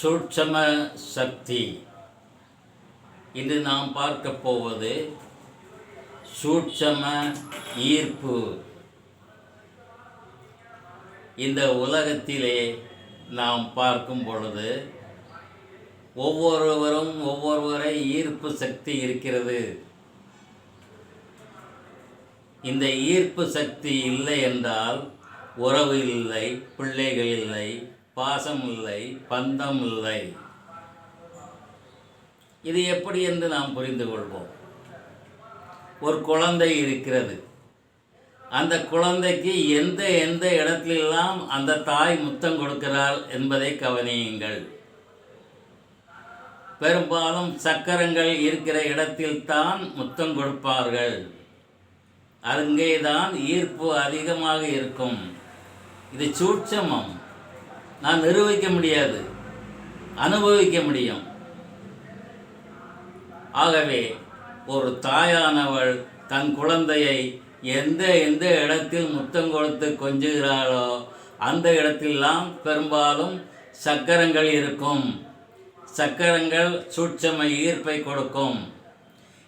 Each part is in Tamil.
சூட்சம சக்தி. இன்று நாம் பார்க்க போவது சூட்சம ஈர்ப்பு. இந்த உலகத்திலே நாம் பார்க்கும் பொழுது ஒவ்வொருவரும் ஒவ்வொருவரை ஈர்ப்பு சக்தி இருக்கிறது. இந்த ஈர்ப்பு சக்தி இல்லை என்றால் உறவு இல்லை பிள்ளைகள் இல்லை பாசம் இல்லை பந்தம் இல்லை இது எப்படி என்று நாம் புரிந்து கொள்வோம் ஒரு குழந்தை இருக்கிறது. அந்த குழந்தைக்கு எந்த எந்த இடத்திலெல்லாம் அந்த தாய் முத்தம் கொடுக்கிறாள் என்பதை கவனியுங்கள். பெரும்பாலும் சக்கரங்கள் இருக்கிற இடத்தில்தான் முத்தம் கொடுப்பார்கள். அங்கேதான் ஈர்ப்பு அதிகமாக இருக்கும். இது சூட்சமம். நான் நிரூபிக்க முடியாது அனுபவிக்க முடியும். ஆகவே ஒரு தாயானவள் தன் குழந்தையை எந்த எந்த இடத்தில் முத்தம் கொடுத்து கொஞ்சுகிறாளோ அந்த இடத்திலெல்லாம் பெரும்பாலும் சக்கரங்கள் இருக்கும். சக்கரங்கள் சூட்சம ஈர்ப்பை கொடுக்கும்.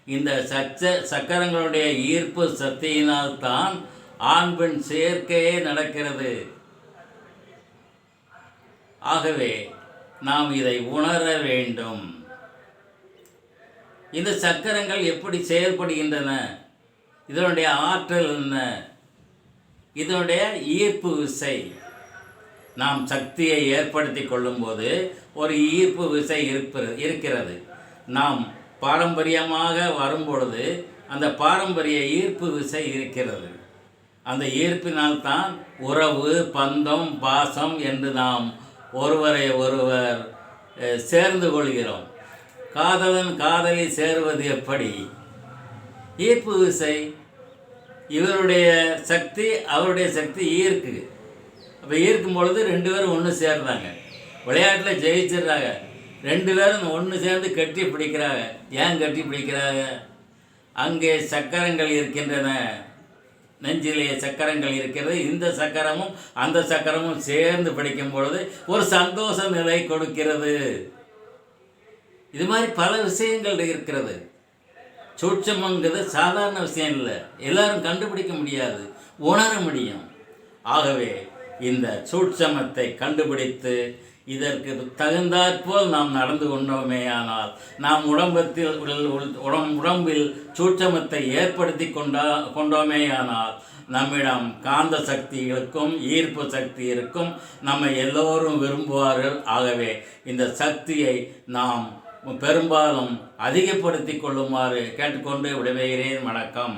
இந்த சச்ச சக்கரங்களுடைய ஈர்ப்பு சக்தியினால் தான் ஆண் பெண் சேர்க்கையே நடக்கிறது. ஆகவே நாம் இதை உணர வேண்டும். இந்த சக்கரங்கள் எப்படி செயல்படுகின்றன? இதனுடைய ஆற்றல் என்ன? இதனுடைய ஈர்ப்பு விசை. நாம் சக்தியை ஏற்படுத்தி கொள்ளும்போது ஒரு ஈர்ப்பு விசை இருப்பது இருக்கிறது. நாம் பாரம்பரியமாக வரும்பொழுது அந்த பாரம்பரிய ஈர்ப்பு விசை இருக்கிறது. அந்த ஈர்ப்பினால் தான் உறவு பந்தம் பாசம் என்று நாம் ஒருவரை ஒருவர் சேர்ந்து கொள்கிறோம். காதலன் காதலி சேருவது எப்படி? ஈர்ப்பு விசை இவருடைய சக்தி அவருடைய சக்தி ஈர்க்கு. அப்போ ஈர்க்கும் பொழுது ரெண்டு பேரும் ஒன்று சேர்றாங்க. விளையாட்டில் ஜெயிச்சிடுறாங்க. ரெண்டு பேரும் ஒன்று சேர்ந்து கட்டி பிடிக்கிறாங்க. ஏன் கட்டி பிடிக்கிறாங்க? அங்கே சக்கரங்கள் இருக்கின்றன. நெஞ்சிலே சக்கரங்கள் இருக்கிறது. இந்த சக்கரமும் அந்த சக்கரமும் சேர்ந்து படிக்கும் பொழுது ஒரு சந்தோஷ நிலை கொடுக்கிறது. இது மாதிரி பல விஷயங்கள் இருக்கிறது. சூட்சமங்கிறது சாதாரண விஷயம் இல்லை. எல்லாரும் கண்டுபிடிக்க முடியாது. உணர முடியும். ஆகவே இந்த சூட்சமத்தை கண்டுபிடித்து இதற்கு தகுந்தாற்போல் நாம் நடந்து கொண்டோமேயானால் நாம் உடம்பத்தில் உள்- உடம் உடம்பில் சூட்சமத்தை ஏற்படுத்தி கொண்டா கொண்டோமேயானால் நம்மிடம் காந்த சக்தி இருக்கும் ஈர்ப்பு சக்தி இருக்கும் நம்மை எல்லோரும் விரும்புவார்கள். ஆகவே இந்த சக்தியை நாம் பெரும்பாலும் அதிகப்படுத்தி கொள்ளுமாறு கேட்டுக்கொண்டு விடுவேகிறேன் வணக்கம்.